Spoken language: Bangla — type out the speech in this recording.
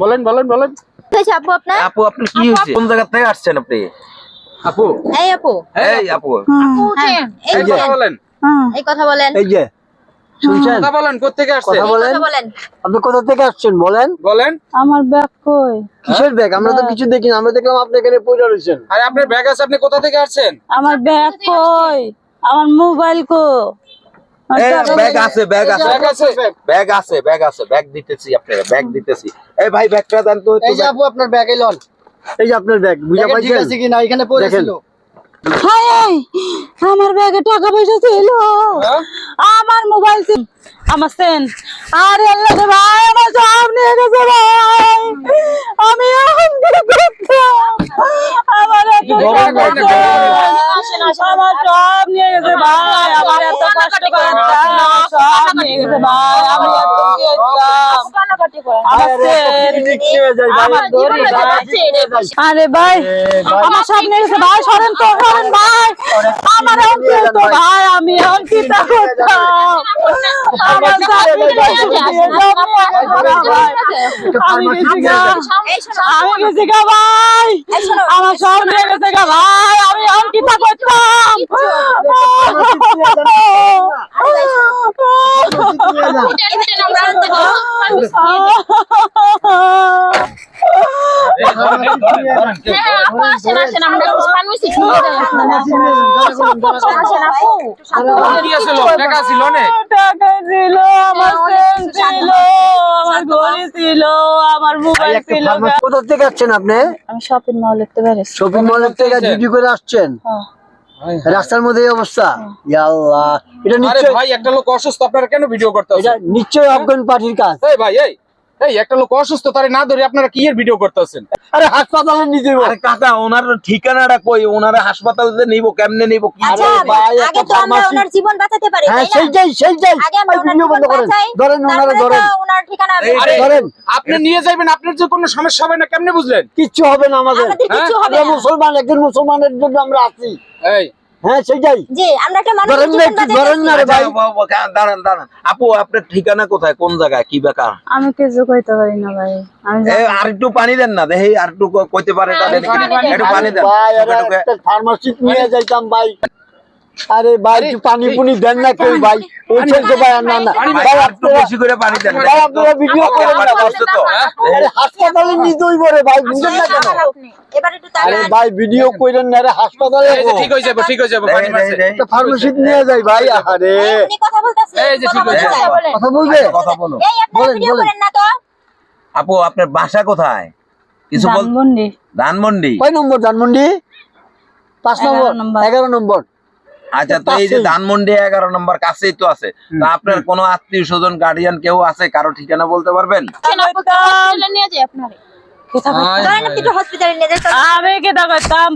বলেন বলেন বলেন। আপু আপনার? আপু আপনি কি হয়েছে? কোন জায়গা থেকে আসছেন আপনি? আপু। এই আপু। এই আপু। হ্যাঁ, এই কথা বলেন। এই কথা বলেন। এই যে। শুনছেন? কথা বলেন কোথেকে আসছেন? কথা বলেন। আপনি কোথা থেকে আসছেন? বলেন। বলেন। আমার ব্যাগ কই? কিসের ব্যাগ? আমরা তো কিছু দেখি না আমরা দেখলাম আপনি এখানে পড়ে রয়েছেন। আরে আপনার ব্যাগ আছে আপনি কোথা থেকে আসছেন? আমার ব্যাগ কই? আমার মোবাইল কো ব্যাগ আছে ব্যাগ আছে। ব্যাগ আছে ব্যাগ। আছে ব্যাগ দিতেছি আপনারা ব্যাগ দিতেছি। এই ভাই ব্যাগটা দেন তো এই যে আপু আপনার ব্যাগ লন। এই যে আপনার ব্যাগ বুঝা ঠিক এখানে হাই হাই আমার ব্যাগে টাকা পয়সা ছিল। হ্যাঁ? আমার মোবাইল ছিল। আমার সেন। আরে আল্লাহ রে ভাই আমার সব নিয়ে গেছে ভাই। আমি এখন কি আমার আমার সব নিয়ে গেছে ভাই আমার এত কষ্ট করে সব নিয়ে গেছে ভাই আমি এত কি আরে ভাই আমার সামনে এসে ভাই সরেন তো সরেন ভাই আমার অঙ্কে তো ভাই আমি অঙ্কিতা করতাম আমার আমি গেছি গা আমি গেছি গা ভাই আমার সব নিয়ে গেছে গা ভাই আমি অঙ্কিতা করতাম টাকা ছিল নে টাকা ছিল আমার ছিল আমার ঘড়ি ছিল আমার মোবাইল ছিল কোথা থেকে আসছেন আপনি আমি শপিং মল দেখতে পেরেছি শপিং মলের থেকে? ডিউটি করে আসছেন? রাস্তার মধ্যে এই অবস্থা। ইয়া আল্লাহ এটা নিশ্চয় ভাই একটা লোক অসুস্থ আপনারা কেন ভিডিও করতে এটা নিশ্চয়ই আফগান পার্টির কাজ। এই ভাই এই। এই একটা লোক অসুস্থ তারে না ধরে আপনারা কি এর ভিডিও করতেছেন? আরে হাসপাতালে নিয়ে যাব। আরে কাকা ওনার ঠিকানাটা কই? ওনার হাসপাতালে নিব কেমনে নিব? কি আচ্ছা ভাই, একটা তো আমরা ওনার জীবন বাঁচাতে পারি হ্যাঁ সেইটাই সেইটাই। আগে ভাই, ভিডিও বন্ধ করেন। ধরেন ওনারা ধরেন। ওনার ঠিকানা আরে ধরেন। আপনি নিয়ে যাবেন আপনার যে কোনো সমস্যা হবে না কেমনে বুঝলেন? কিচ্ছু হবে না আমাদের। আমাদের কিছু হবে না। মুসলমান একজন মুসলমানের জন্য আমরা আছি। এই হ্যাঁ সেটাই। জি আমরা একটা মানুষের ধরেন না জীবন একটু ধরেন না রে ভাই। দাঁড়ান দাঁড়ান আপু আপনার ঠিকানা কোথায়? কোন জায়গায়? কি বেকার? আমি কিছু কইতে পারি না ভাই। আর একটু পানি দেন না দেখি আর একটু কইতে পারে একটু পানি দেন। ফার্মাসি নিয়ে যাইতাম ভাই। আরে ভাই একটু পানি পুনি দেন না কেউ ভাই। তো ভাই না না। ভাই, আপনারা বেশি করে পানি দেন। ভাই আপনারা ভিডিও করেন না কষ্ট তো আরে হাসপাতালে নিতে হইব রে ভাই বুঝেন না কেন? এবার একটু আরে ভাই ভিডিও কইরেন না রে হাসপাতালে ঠিক হয়ে যাবে ঠিক হয়ে যাবে। একটা ফার্মাসি নিয়ে যাই ভাই আরে উনি কথা বলতেছে এই যে ঠিক হয়েছে। কথা বলবে? কথা বলো। এই বলেন, ভিডিও করেন না তো। আপু আপনার বাসা কোথায়? কিছু বল ধানমন্ডি। ধানমন্ডি। কয় নম্বর ধানমন্ডি? পাঁচ নম্বর। এগারো নম্বর। এগারো নম্বর আচ্ছা তো এই যে। ধানমন্ডি এগারো নম্বর কাছেই তো আছে। তা আপনার কোনো আত্মীয় স্বজন গার্ডিয়ান কেউ আছে? কারও ঠিকানা বলতে পারবেন? আমি কেতা করতাম